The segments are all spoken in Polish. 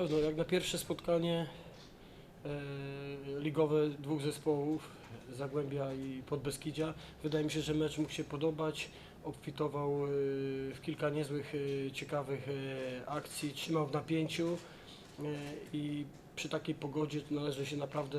pewno. Jak na pierwsze spotkanie e, ligowe dwóch zespołów, Zagłębia i Podbeskidzia, wydaje mi się, że mecz mógł się podobać. Obfitował e, w kilka niezłych, e, ciekawych akcji, trzymał w napięciu i przy takiej pogodzie należy się naprawdę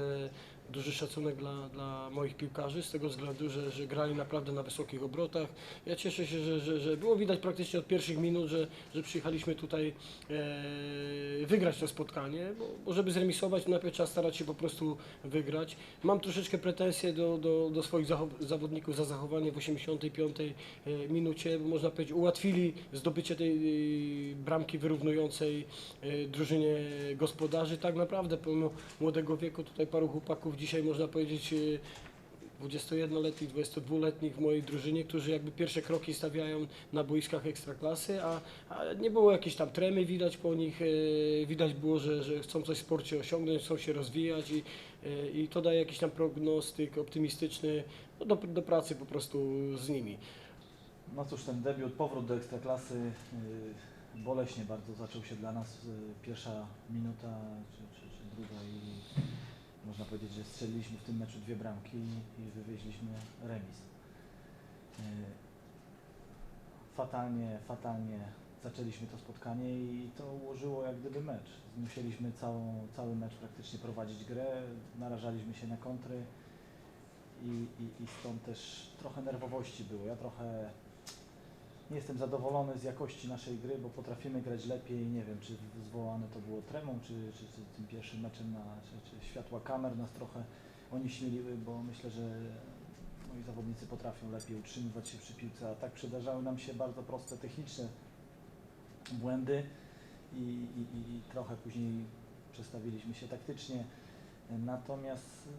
duży szacunek dla, dla moich piłkarzy z tego względu, że, że grali naprawdę na wysokich obrotach. Ja cieszę się, że, że, że było widać praktycznie od pierwszych minut, że, że przyjechaliśmy tutaj e, wygrać to spotkanie, bo, bo żeby zremisować, najpierw trzeba starać się po prostu wygrać. Mam troszeczkę pretensje do, do, do swoich zawodników za zachowanie w 85 e, minucie, bo można powiedzieć ułatwili zdobycie tej e, bramki wyrównującej e, drużynie gospodarzy. Tak naprawdę pomimo młodego wieku tutaj paru chłopaków dzisiaj można powiedzieć e, 21-letnich, 22-letnich w mojej drużynie, którzy jakby pierwsze kroki stawiają na boiskach ekstraklasy, a, a nie było jakiejś tam tremy widać po nich, e, widać było, że, że chcą coś w sporcie osiągnąć, chcą się rozwijać i, e, i to daje jakiś tam prognostyk optymistyczny no, do, do pracy po prostu z nimi. No cóż, ten debiut, powrót do Ekstraklasy boleśnie bardzo zaczął się dla nas. Pierwsza minuta czy, czy druga i można powiedzieć, że strzeliliśmy w tym meczu dwie bramki i, i wywieźliśmy remis. Yy, fatalnie, fatalnie zaczęliśmy to spotkanie i to ułożyło jak gdyby mecz. Musieliśmy całą, cały mecz praktycznie prowadzić grę, narażaliśmy się na kontry i, i, i stąd też trochę nerwowości było. Ja trochę nie jestem zadowolony z jakości naszej gry, bo potrafimy grać lepiej. Nie wiem, czy zwołane to było tremą, czy, czy, czy tym pierwszym meczem, na, czy, czy światła kamer nas trochę onieśmieliły, bo myślę, że moi zawodnicy potrafią lepiej utrzymywać się przy piłce, a tak przydarzały nam się bardzo proste techniczne błędy i, i, i trochę później przestawiliśmy się taktycznie. Natomiast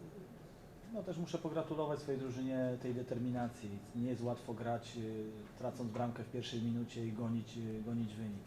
no też muszę pogratulować swojej drużynie tej determinacji. Nie jest łatwo grać, y, tracąc bramkę w pierwszej minucie i gonić, y, gonić wynik.